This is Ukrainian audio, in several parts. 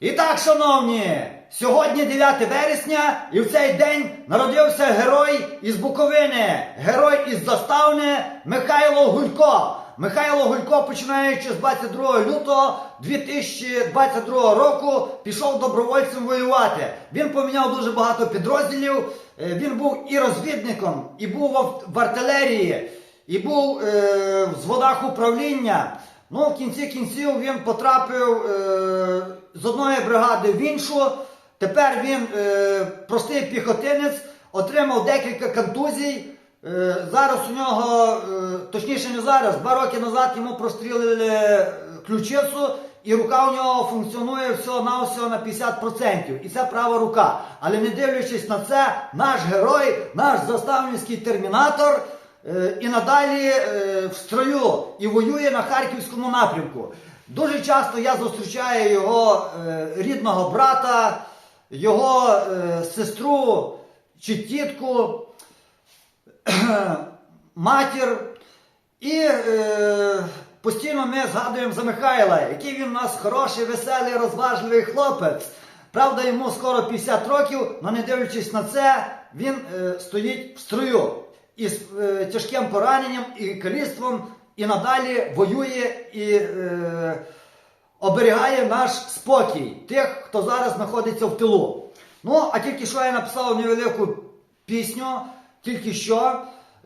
І так, шановні, сьогодні 9 вересня, і в цей день народився герой із Буковини, герой із Заставни Михайло Гулько. Михайло Гулько, починаючи з 22 лютого 2022 року, пішов добровольцем воювати. Він поміняв дуже багато підрозділів. Е, Він був і розвідником, і був в артилерії, і був е, в зводах управління. Ну, в кінці кінців він потрапив е, з одної бригади в іншу. Тепер він е, простий піхотинець, отримав декілька контузій. Е, зараз у нього, е, точніше не зараз, два роки назад йому прострілили ключицю, і рука у нього функціонує всього-навсього на 50%. І це права рука. Але не дивлячись на це, наш герой, наш заставницький термінатор і надалі е, в строю і воює на харківському напрямку. Дуже часто я зустрічаю його е, рідного брата, його е, сестру чи тітку, матір. І е, постійно ми згадуємо за Михайла, який він у нас хороший, веселий, розважливий хлопець. Правда, йому скоро 50 років, але не дивлячись на це, він е, стоїть в строю із е, тяжким пораненням і каліцтвом, і надалі воює і е, оберігає наш спокій тих, хто зараз знаходиться в тилу. Ну, а тільки що я написав невелику пісню, тільки що.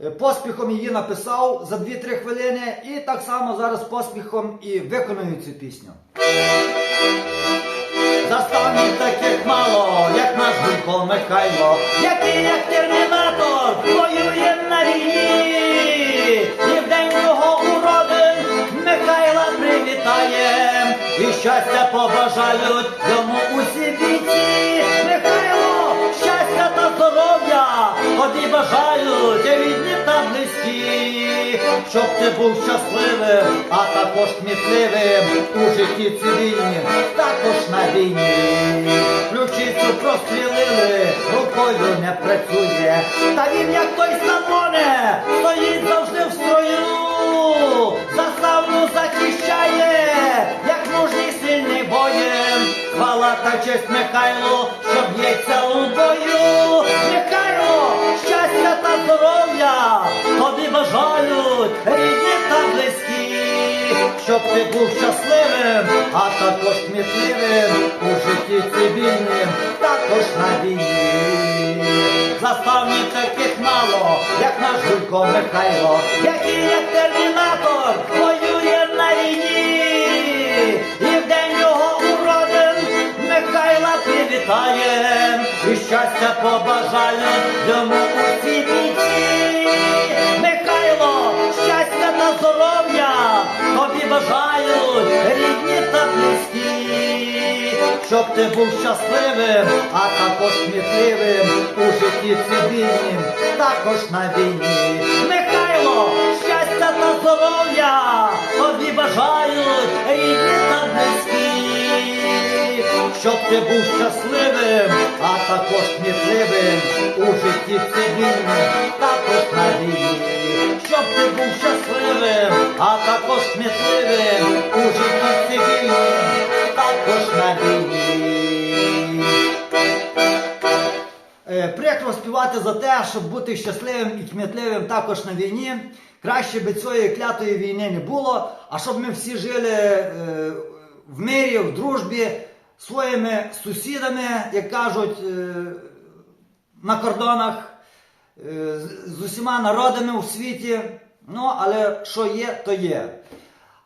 Е, Поспіхом її написав за 2-3 хвилини і так само зараз поспіхом і виконую цю пісню. Заставні таких мало, як наш Гулько Михайло, який як термінатор побажають йому усі бійці. Михайло, щастя та здоров'я, тобі бажають рідні та близькі, щоб ти був щасливим, а також кмітливим у житті цивільнім, також на війні. Ключицю прострілили, рукою не працює, та він, як той самоне, стоїть завжди в строю, заставну захищає, честь Михайлу, що б'ється у бою. Михайло, щастя та здоров'я, тобі бажають рідні та близькі, щоб ти був щасливим, а також кмітливим у житті цивільним, також на війні. Заставні таких мало, як наш Гулько Михайло, який як термінатор воює на війні. Привітає, і щастя побажає йому усі бійці. Михайло, щастя та здоров'я, тобі бажають рідні та близькі, щоб ти був щасливим, а також кмітливим у житті цивільним, також на війні. Михайло, щастя та здоров'я, тобі бажають рідні та близькі, щоб ти був щасливим, а також кмітливим у житті цивільним, також на війні. Щоб ти був щасливим, а також кмітливим у житті цивільним, також на війні. Е, Прикро співати за те, щоб бути щасливим і кмітливим також на війні. Краще би цієї клятої війни не було, а щоб ми всі жили е, в мирі, в дружбі своїми сусідами, як кажуть, е, на кордонах, е, з- усіма народами у світі. Ну, але що є, то є.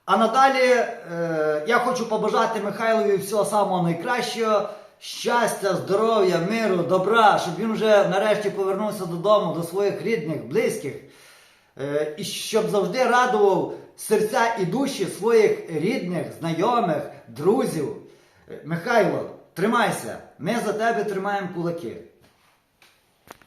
А надалі е, я хочу побажати Михайлові всього самого найкращого, щастя, здоров'я, миру, добра, щоб він вже нарешті повернувся додому, до своїх рідних, близьких, і щоб завжди радував серця і душі своїх рідних, знайомих, друзів. Е, Михайло, тримайся, ми за тебе тримаємо кулаки.